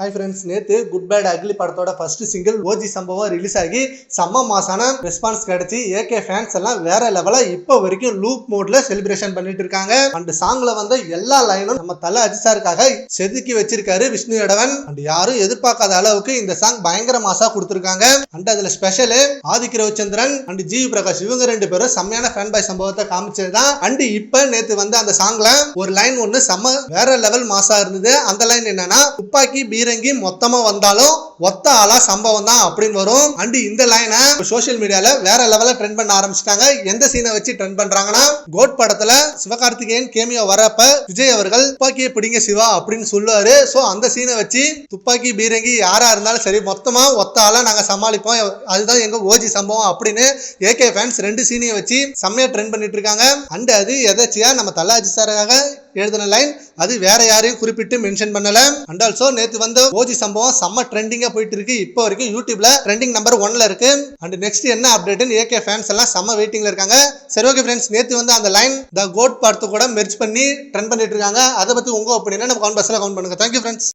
Hi friends நேத்து good bad ugly படத்தோட first single OG சம்பவம் ரிலீஸ் ஆகி செம்ம மாசான ரெஸ்பான்ஸ் கிடைச்சி. ஏகே ஃபேன்ஸ் எல்லாம் வேற லெவலா இப்போ வரைக்கும் லூப் மோட்ல செலிப்ரேஷன் பண்ணிட்டு இருக்காங்க. அண்ட் சாங்ல வந்த எல்லா லைனும் நம்ம தலை அஜிசாருக்காக செதுக்கி வச்சிருக்காரு விஷ்ணு இடவன் அண்ட் யாரும் எதிர்பார்க்காத அளவுக்கு இந்த சாங் பயங்கர மாசா கொடுத்துருக்காங்க. அண்ட் அதுல special Adhik Ravichandran and GV Prakash இவங்க ரெண்டு பேரும் செம்மையான ஃபேன் பாய் சம்பவத்தை காமிச்சதுதான். அண்ட் இப்ப நேத்து வந்து அந்த சாங்ல ஒரு லைன் ஒன்று செம்ம வேற லெவல் மாசா இருந்தது. அந்த லைன் என்னன்னா துப்பாக்கி பீரங்கி மொத்தமாக வந்தாலும் ஒத்த ஆளா சம்பவம் தான் அப்படின்னு வரும். அண்ட் இந்த லைனை சோஷியல் மீடியால வேற லெவல்ல ட்ரெண்ட் பண்ண ஆரம்பிச்சிட்டாங்க. எந்த சீனை வச்சு ட்ரெண்ட் பண்றாங்கன்னா கோட் படத்துல சிவகார்த்திகேயன் கேமியோ வரப்ப விஜய் அவர்கள் துப்பாக்கியை பிடிங்க சிவா அப்படின்னு சொல்லுவாரு. ஸோ அந்த சீனை வச்சு துப்பாக்கி பீரங்கி யாரா இருந்தாலும் சரி மொத்தமா ஒத்த ஆளா நாங்க சமாளிப்போம். அதுதான் எங்க ஓஜி சம்பவம் அப்படின்னு ஏகே ஃபேன்ஸ் ரெண்டு சீனையும் வச்சு செம்மையா ட்ரெண்ட் பண்ணிட்டு இருக்காங்க. அண்ட் அது எதாச்சியா நம்ம தல்லாஜி சாராக எழுதின லைன் அது வேற யாரையும் குறிப்பிட்டு மென்ஷன் பண்ணல. அண்ட் ஆல்சோ நேத்து வந்த ஓஜி சம்பவம் செம்ம ட்ரெண்டிங்க போயிட்டு இருக்கு இப்போ வரைக்கும் யூடியூப்ல ட்ரெண்டிங் நம்பர் ஒன்ல இருக்கு. அண்ட் நெக்ஸ்ட் என்ன அப்டேட்னு ஏகே ஃபேன்ஸ் எல்லாம் செம்ம வெயிட்டிங்ல இருக்காங்க. சரி ஓகே ஃப்ரெண்ட்ஸ் நேத்து வந்து அந்த லைன் த கோட் பார்த்து கூட மெர்ச் பண்ணி ட்ரெண்ட் பண்ணிட்டு இருக்காங்க. அதை பத்தி உங்க ஒப்பீனியன் நம்ம கவுண்ட் பஸ்ல கவுண்ட் பண்ணுங்க. Thank you friends